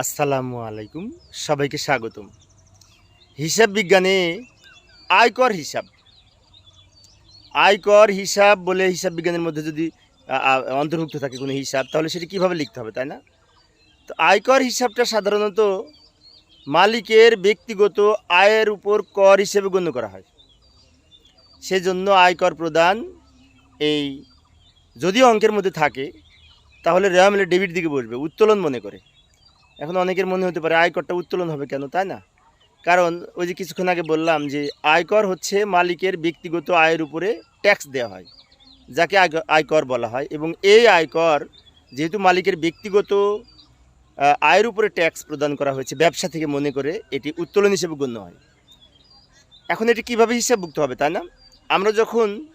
আসসালামু আলাইকুম, সবাইকে স্বাগতম। হিসাব বিজ্ঞানে আয়কর হিসাব। আয়কর হিসাব বলে হিসাব বিজ্ঞানের মধ্যে যদি অন্তর্ভুক্ত থাকে কোনো হিসাব, তাহলে সেটি কীভাবে লিখতে হবে, তাই না? তো আয়কর হিসাবটা সাধারণত মালিকের ব্যক্তিগত আয়ের উপর কর হিসেবে গণ্য করা হয়। সেজন্য আয়কর প্রদান এই যদিও অঙ্কের মধ্যে থাকে, তাহলে রেওয়া মিলে ডেবিট দিকে বসবে, উত্তোলন মনে করে। এখন অনেকের মনে হতে পারে আয়করটা উত্তোলন হবে কেন, তাই না? কারণ ওই যে কিছুক্ষণ আগে বললাম যে আয়কর হচ্ছে মালিকের ব্যক্তিগত আয়ের উপরে ট্যাক্স দেওয়া হয়, যাকে আয়ক- আয়কর বলা হয় এবং এই আয়কর যেহেতু মালিকের ব্যক্তিগত আয়ের উপরে ট্যাক্স প্রদান করা হয়েছে, ব্যবসা থেকে মনে করে এটি উত্তোলন হিসেবে গণ্য হয়। এখন এটি কীভাবে হিসাবভুক্ত হবে, তাই না? আমরা যখন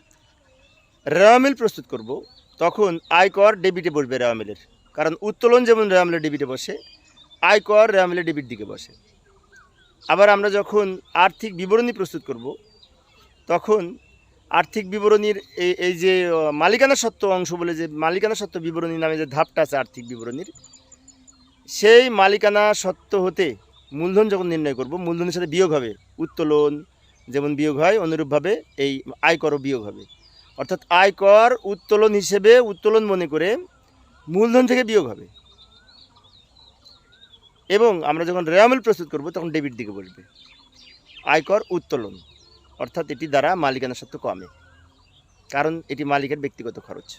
রেওয়ামিল প্রস্তুত করব, তখন আয়কর ডেবিটে বসবে রেওয়ামিলের কারণ উত্তোলন যেমন রেওয়ামিলের ডেবিটে বসে আয়কর রেওয়ামিলের ডেবিট দিকে বসে। আবার আমরা যখন আর্থিক বিবরণী প্রস্তুত করব, তখন আর্থিক বিবরণীর এই এই যে মালিকানা সত্ত্ব অংশ বলে যে, মালিকানা সত্ত্ব বিবরণী নামে যে ধাপটা আছে আর্থিক বিবরণীর, সেই মালিকানা সত্ত্ব হতে মূলধন যখন নির্ণয় করব, মূলধনের সাথে বিয়োগ হবে। উত্তোলন যেমন বিয়োগ হয়, অনুরূপভাবে এই আয়করও বিয়োগ হবে। অর্থাৎ আয়কর উত্তোলন হিসেবে উত্তোলন মনে করে মূলধন থেকে বিয়োগ হবে। এবং আমরা যখন রেয়ামিল প্রস্তুত করব, তখন ডেবিট দিকে বসবে আয়কর উত্তোলন। অর্থাৎ এটি দ্বারা মালিকানা সত্ত্ব কমে, কারণ এটি মালিকের ব্যক্তিগত খরচ।